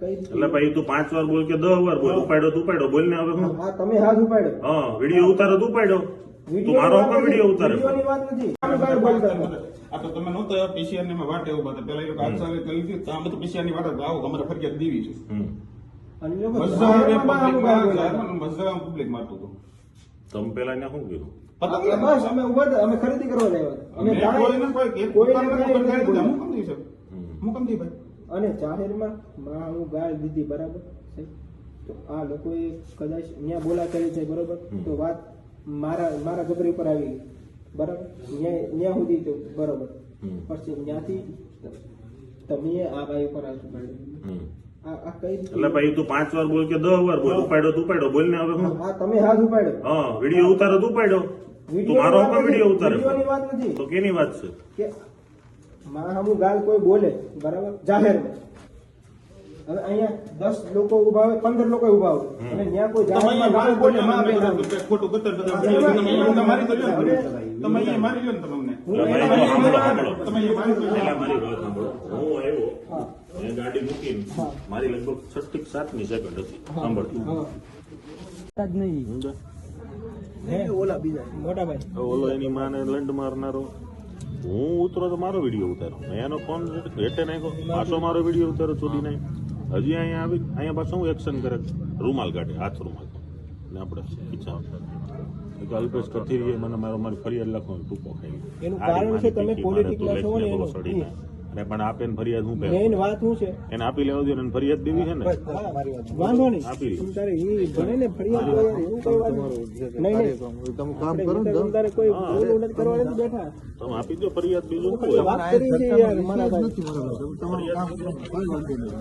કઈ એટલે ભાઈ તું પાંચ વાર બોલ કે દસ વાર બોલ ઉપાડ્યો તું ઉપાડ્યો બોલ ને હવે હું. હા તમે હાથ ઉપાડ્યો. હા વીડિયો ઉતારો તું ઉપાડ્યો. તું મારો હકો વીડિયો ઉતારે વિડીયોની વાત નથી. આનું કાંઈ બોલતા નથી. આ તો તમે નહોતા પીસીઆર ને વાટે ઊભા હતા પેલા એ લોકો આજ કરી લીધી. તો આમ તો પીસીઆરની વાટ આવો. અમારે ફરિયાદ દેવી છે. પબ્લિક મારતું હતું. તમે પેલા ને શું બસ અમે ઊભા અમે ખરીદી કરવા લાવ્યા. અમે કોઈ કાંઈ. હું કેમ ભાઈ? અને જાહેરમાં માં હું ગાળ દીધી બરાબર? તો આ લોકોએ કદાચ ત્યાં બોલા કરી છે બરોબર? તો વાત મારા મારા ગબરી ઉપર આવી ગઈ. બરાબર? ત્યાં ત્યાં સુધી તો બરોબર. પછી ત્યાંથી તમે આ ભાઈ ઉપર હાથ ઉપાડ્યો. આ આ કઈ એટલે ભાઈ તું પાંચ વાર બોલ કે દસ વાર બોલ? ઉપાડ્યો તું ઉપાડ્યો. બોલ ને હવે હા. તમે હાથ ઉપાડ્યો. હા વીડિયો ઉતારો તું ઉપાડ્યો. તું મારો વીડિયો ઉતારે. વાત નથી. તો કેની વાત છે? કે માં હમું ગાલ કોઈ બોલે બરાબર? જાહેરમાં હવે અહીંયા દસ લોકો ઊભા હોય પંદર લોકો ઊભા હોય. અને ત્યાં કોઈ જાહેરમાં ગાલ બોલે માં બે ખોટું કતર મારી તો લ્યો તમે અહીંયા મારી લ્યો ને તમે હું એટલે એના ભાઈ તો માટે- સાંભળો, સાંભળો. તમે અહીંયા મારી લ્યો. મારી વાત સાંભળો હું આવ્યો. મેં ગાડી મૂકીને મારી લગભગ છઠ્ઠી કે સાતમી સેકન્ડ હતી. સાંભળતી હા. નહીં. ઓલા બીજા. મોટા ભાઈ. ઓલો એની માને લંડ મારનારો હું ઉતરો તો મારો વીડિયો ઉતારો. મેં એનો ફોન હેઠે નાખ્યો. પાછો મારો વીડિયો ઉતારો ચોરી નહીં હજી અહીંયા આવી અહીંયા પાછો હું એક્શન કરે. રૂમાલ કાઢે હાથ રૂમાલ. ને આપણે ખીચા અલ્પેશ કથિરીએ મને મારો મારી ફરિયાદ લખો ટૂંકો ખાઈ એનું કારણ છે તમે તું છો ને અને પણ આપે ને ફરિયાદ હું મેઇન વાત શું છે? એને આપી લેવા દો ને ફરિયાદ દેવી છે ને? વાંધો નહીં. આપી તારે ઈ ભલે ને ફરિયાદ એવું કઈ વાત નહીં. તમે કામ કરો ને તમારે કોઈ. બોલું કરવા નથી બેઠા. તમે આપી દો ફરિયાદ બીજું શું હોય? વાત કરી છે યાર મારા ભાઈ. તમારું કામ કરો કોઈ વાંધો નહીં.